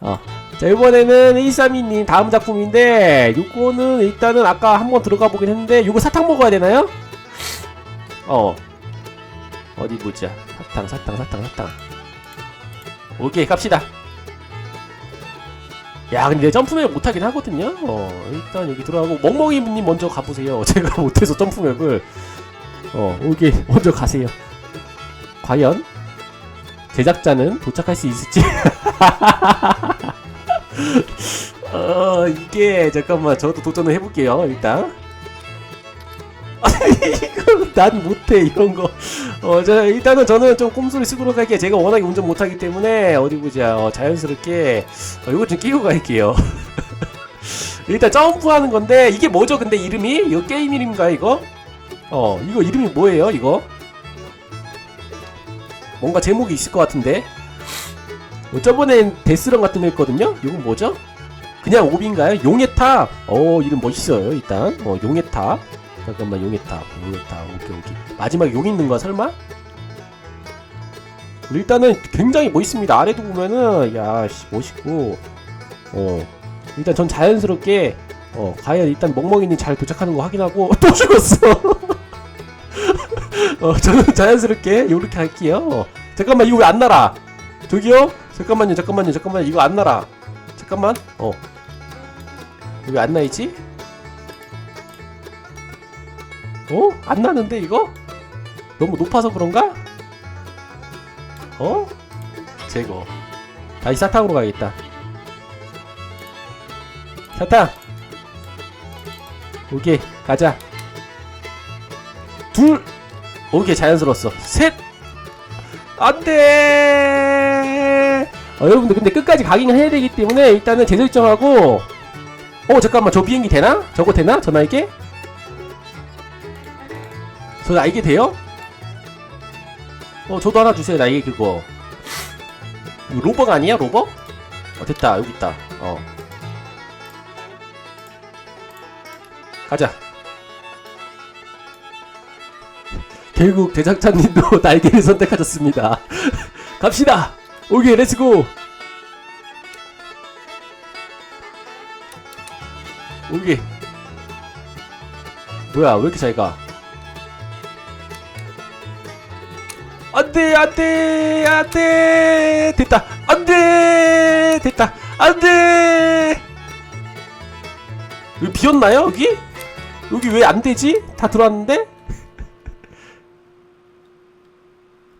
어. 자 이번에는 132님 다음 작품인데 요거는 일단은 아까 한번 들어가 보긴 했는데 요거 사탕 먹어야 되나요? 어. 어디 보자. 사탕 사탕 사탕 사탕. 오케이 갑시다. 야 근데 점프맵 못하긴 하거든요? 어 일단 여기 들어가고 멍멍이님 먼저 가보세요. 제가 못해서 점프맵을. 어 오케이. 먼저 가세요. 과연 제작자는 도착할 수 있을지. 어 이게 잠깐만 저도 도전을 해볼게요 일단. 난 못해 이런 거 어 저 일단은 저는 좀 꼼수를 쓰도록 할게요. 제가 워낙에 운전 못하기 때문에 어디 보자 어, 자연스럽게. 어, 이거 좀 끼고 갈게요. 일단 점프하는 건데 이게 뭐죠 근데 이름이? 이거 게임 이름인가요 이거? 어 이거 이름이 뭐예요 이거 뭔가 제목이 있을 것 같은데 어, 저번엔 데스런 같은 거 했거든요 이건 뭐죠 그냥 오비인가요? 용의 탑! 어, 이름 멋있어요, 일단. 어, 용의 탑. 잠깐만, 용의 탑. 용의 탑. 오케이, 오케이. 마지막에 용 있는 거야, 설마? 일단은 굉장히 멋있습니다. 아래도 보면은, 야, 씨, 멋있고. 어, 일단 전 자연스럽게, 어, 과연 일단 멍멍이님 잘 도착하는 거 확인하고, 또 죽었어! 어, 저는 자연스럽게 요렇게 할게요. 어, 잠깐만, 이거 왜 안 날아? 저기요? 잠깐만요, 잠깐만요, 잠깐만요. 이거 안 날아. 잠깐만. 어. 왜 안 나있지? 어? 안 나는데 이거? 너무 높아서 그런가? 어? 제거. 다시 사탕으로 가야겠다. 사탕. 오케이 가자. 둘. 오케이 자연스러웠어. 셋. 안돼. 어, 여러분들 근데 끝까지 가긴 해야 되기 때문에 일단은 재설정하고 어 잠깐만 저 비행기 되나? 저거 되나? 저 날개? 저 날개 돼요? 어 저도 하나 주세요 날개 그거 이거 로벅 아니야 로벅? 어 됐다 여기 있다 어 가자 결국 제작자님도 날개를 선택하셨습니다. 갑시다! 오케이 렛츠고 오케이. 뭐야 왜 이렇게 잘 가? 안돼 안돼 안돼! 됐다! 안돼! 됐다! 안돼! 여기 비었나요 여기? 여기 왜 안 되지? 다 들어왔는데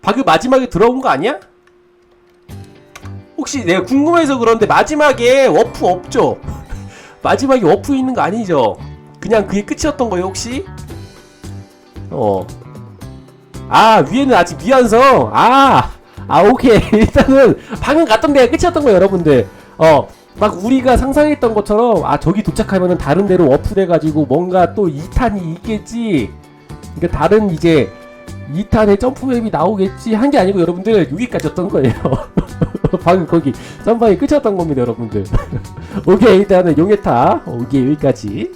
방금 마지막에 들어온 거 아니야 혹시 내가 궁금해서 그런데 마지막에 워프 없죠 마지막에 워프 있는 거 아니죠? 그냥 그게 끝이었던 거예요 혹시? 어. 아 위에는 아직 미완성. 아. 아 오케이 일단은 방금 갔던 데가 끝이었던 거예요 여러분들. 어. 막 우리가 상상했던 것처럼 아 저기 도착하면은 다른 데로 워프돼 가지고 뭔가 또 2탄이 있겠지. 그러니까 다른 이제 2탄의 점프맵이 나오겠지 한 게 아니고 여러분들 여기까지였던 거예요. 방금 거기 점프이 끝이었던 겁니다 여러분들. 오케이 일단은 용의타 오케이 여기까지